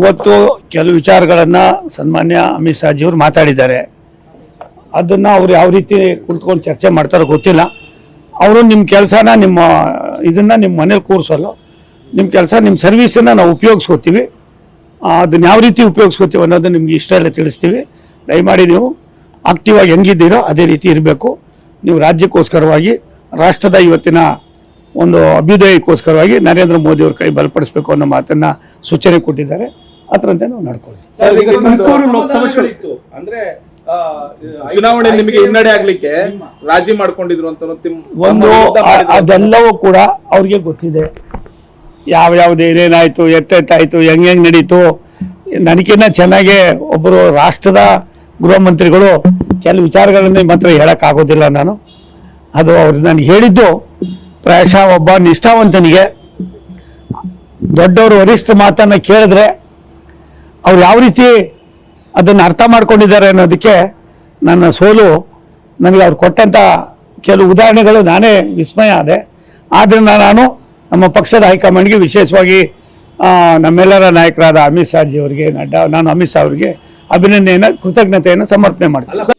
ಇವತ್ತು ಕೆಲವು ವಿಚಾರಗಳನ್ನು ಸನ್ಮಾನ್ಯ ಅಮಿತ್ ಶಾಜಿಯವರು ಮಾತಾಡಿದ್ದಾರೆ. ಅದನ್ನು ಅವ್ರು ಯಾವ ರೀತಿ ಕುಳಿತುಕೊಂಡು ಚರ್ಚೆ ಮಾಡ್ತಾರೋ ಗೊತ್ತಿಲ್ಲ. ಅವರು ನಿಮ್ಮ ಕೆಲಸನ ನಿಮ್ಮ ಇದನ್ನು ನಿಮ್ಮ ಮನೇಲಿ ಕೂರಿಸಲ್ಲ. ನಿಮ್ಮ ಕೆಲಸ ನಿಮ್ಮ ಸರ್ವೀಸನ್ನು ನಾವು ಉಪಯೋಗಿಸ್ಕೋತೀವಿ. ಅದನ್ನ ಯಾವ ರೀತಿ ಉಪಯೋಗಿಸ್ಕೋತೀವಿ ಅನ್ನೋದು ನಿಮ್ಗೆ ಇಷ್ಟ ಎಲ್ಲ ತಿಳಿಸ್ತೀವಿ. ದಯಮಾಡಿ ನೀವು ಆಕ್ಟಿವ್ ಆಗಿ ಹೆಂಗಿದ್ದೀರೋ ಅದೇ ರೀತಿ ಇರಬೇಕು. ನೀವು ರಾಜ್ಯಕ್ಕೋಸ್ಕರವಾಗಿ, ರಾಷ್ಟ್ರದ ಇವತ್ತಿನ ಒಂದು ಅಭ್ಯುದಯಕ್ಕೋಸ್ಕರವಾಗಿ ನರೇಂದ್ರ ಮೋದಿ ಅವ್ರ ಕೈ ಬಲಪಡಿಸಬೇಕು ಅನ್ನೋ ಮಾತನ್ನು ಸೂಚನೆ ಕೊಟ್ಟಿದ್ದಾರೆ. ಅದರಂತೆ ನಾವು ನಡ್ಕೊಳ್ತೀವಿ. ಸರ್, ಈಗ ಇನ್ನೊಂದು ತುಮಕೂರು ಅಂದ್ರೆ ಆ, ಚುನಾವಣೆ ನಿಮಗೆ ಹಿನ್ನಡೆ ಆಗ್ಲಿಕ್ಕೆ ರಾಜಿ ಮಾಡ್ಕೊಂಡಿದ್ರು ಅಂತ ಒಂದು. ಅದೆಲ್ಲವೂ ಕೂಡ ಅವ್ರಿಗೆ ಗೊತ್ತಿದೆ. ಯಾವ ಯಾವ್ದು ಏನೇನಾಯ್ತು ಎತ್ತೆತ್ತಾಯ್ತು ಹೆಂಗ್ ಹೆಂಗ್ ನಡೀತು ನನಗಿನ್ನ ಚೆನ್ನಾಗೆ ಒಬ್ಬರು ರಾಷ್ಟ್ರದ ಗೃಹ ಮಂತ್ರಿಗಳು ಕೆಲವು ವಿಚಾರಗಳನ್ನ ಮಾತ್ರ ಹೇಳಕ್ಕಾಗೋದಿಲ್ಲ ನಾನು. ಅದು ಅವ್ರು ನಾನು ಹೇಳಿದ್ದು ಪ್ರಾಯಶಃ ಒಬ್ಬ ನಿಷ್ಠಾವಂತನಿಗೆ ದೊಡ್ಡವರು ವರಿಷ್ಠ ಮಾತನ್ನ ಕೇಳಿದ್ರೆ ಅವ್ರು ಯಾವ ರೀತಿ ಅದನ್ನು ಅರ್ಥ ಮಾಡ್ಕೊಂಡಿದ್ದಾರೆ ಅನ್ನೋದಕ್ಕೆ ನನ್ನ ಸೋಲು, ನನಗೆ ಅವ್ರು ಕೊಟ್ಟಂಥ ಕೆಲವು ಉದಾಹರಣೆಗಳು ನಾನೇ ವಿಸ್ಮಯ ಆದೆ. ಆದ್ದರಿಂದ ನಾನು ನಮ್ಮ ಪಕ್ಷದ ಹೈಕಮಾಂಡ್ಗೆ ವಿಶೇಷವಾಗಿ ನಮ್ಮೆಲ್ಲರ ನಾಯಕರಾದ ಅಮಿತ್ ಶಾಜಿ ಅವರಿಗೆ, ನಡ್ಡಾ, ನಾನು ಅಮಿತ್ ಶಾ ಅವರಿಗೆ ಅಭಿನಂದನೆಯನ್ನು, ಕೃತಜ್ಞತೆಯನ್ನು ಸಮರ್ಪಣೆ ಮಾಡ್ತೀನಿ.